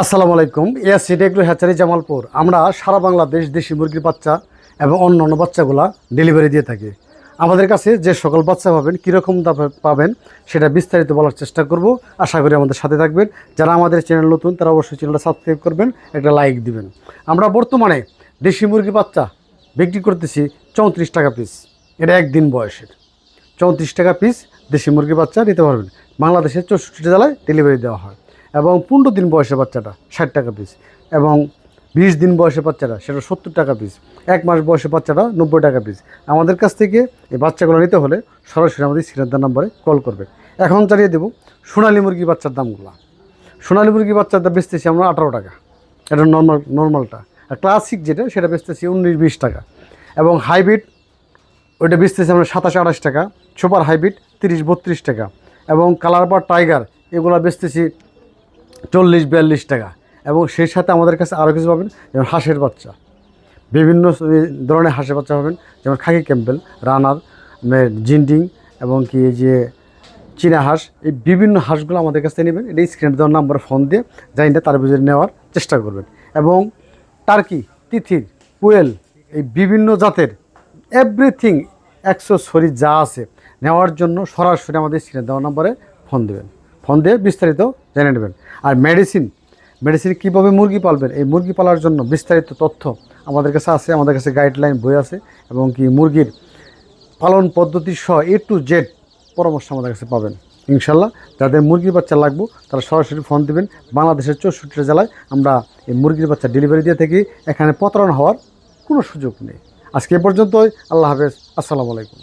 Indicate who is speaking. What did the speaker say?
Speaker 1: আসসালামু আলাইকুম। এস সিটেগ্রো হ্যাচারি জামালপুর। আমরা সারা বাংলাদেশ দেশি মুরগির বাচ্চা এবং অন্য অন্য বাচ্চাগুলা ডেলিভারি দিয়ে থাকি। আমাদের কাছে যে সকল বাচ্চা পাবেন, কীরকম দামে পাবেন, সেটা বিস্তারিত বলার চেষ্টা করব। আশা করি আমাদের সাথে থাকবেন। যারা আমাদের চ্যানেল নতুন, তারা অবশ্যই চ্যানেলটা সাবস্ক্রাইব করবেন, একটা লাইক দিবেন। আমরা বর্তমানে দেশি মুরগি বাচ্চা বিক্রি করতেছি চৌত্রিশ টাকা পিস এটা একদিন বয়সের। চৌত্রিশ টাকা পিস দেশি মুরগি বাচ্চা নিতে পারবেন। বাংলাদেশের চৌষট্টি জেলায় ডেলিভারি দেওয়া হয়। এবং পনেরো দিন বয়সের বাচ্চাটা ষাট টাকা পিস এবং বিশ দিন বয়সের বাচ্চাটা সেটা সত্তর টাকা পিস এক মাস বয়সের বাচ্চাটা নব্বই টাকা পিস আমাদের কাছ থেকে এই বাচ্চাগুলো নিতে হলে সরাসরি আমাদের সিরাদার নাম্বারে কল করবে এখন চালিয়ে দেবো সোনালী মুরগি বাচ্চার দামগুলো। সোনালী মুরগি বাচ্চার দাম বেচতেছি আমরা আঠারো টাকা। এটা নর্মাল নর্মালটা আর ক্লাসিক যেটা, সেটা বেচতেছি উনিশ বিশ টাকা। এবং হাইব্রিড ওইটা বেচতেছি আমরা সাতাশ আঠাশ টাকা। সুপার হাইব্রিড তিরিশ বত্রিশ টাকা। এবং কালার বা টাইগার এগুলো বেচতেছি চল্লিশ, বিয়াল্লিশ টাকা। এবং সেই সাথে আমাদের কাছে আরও কিছু পাবেন, যেমন হাঁসের বাচ্চা। বিভিন্ন ধরনের হাঁসের বাচ্চা পাবেন, যেমন খাকি ক্যাম্পেল রানার জিন্ডিং এবং কি যে চীনা হাঁস, এই বিভিন্ন হাঁসগুলো আমাদের কাছ নেবেন। এটা স্ক্রিনে দেওয়ার নাম্বার ফোন দিয়ে জানিয়ে তার ভিতরে নেওয়ার চেষ্টা করবেন। এবং টার্কি, তিথির, কোয়েল, এই বিভিন্ন জাতের এভরিথিং একশো শরী যা আছে, নেওয়ার জন্য সরাসরি আমাদের স্ক্রিনে দেওয়া নাম্বারে ফোন দেবেন। ফোন দিয়ে বিস্তারিত জেনে নেবেন। আর মেডিসিন মেডিসিন কীভাবে মুরগি পালবেন? এই মুরগি পালার জন্য বিস্তারিত তথ্য আমাদের কাছে আছে, আমাদের কাছে গাইডলাইন বই আছে এবং কি মুরগির পালন পদ্ধতি সহ এ টু জেড পরামর্শ আমাদের কাছে পাবেন। ইনশাল্লাহ যাদের মুরগির বাচ্চা লাগবো, তারা সরাসরি ফোন দেবেন। বাংলাদেশের চৌষট্টি জেলায় আমরা এই মুরগির বাচ্চা ডেলিভারি দিয়ে থাকি। এখানে প্রতারণ হওয়ার কোনো সুযোগ নেই। আজকে এ পর্যন্তই। আল্লাহ হাফেজ। আসসালামু আলাইকুম।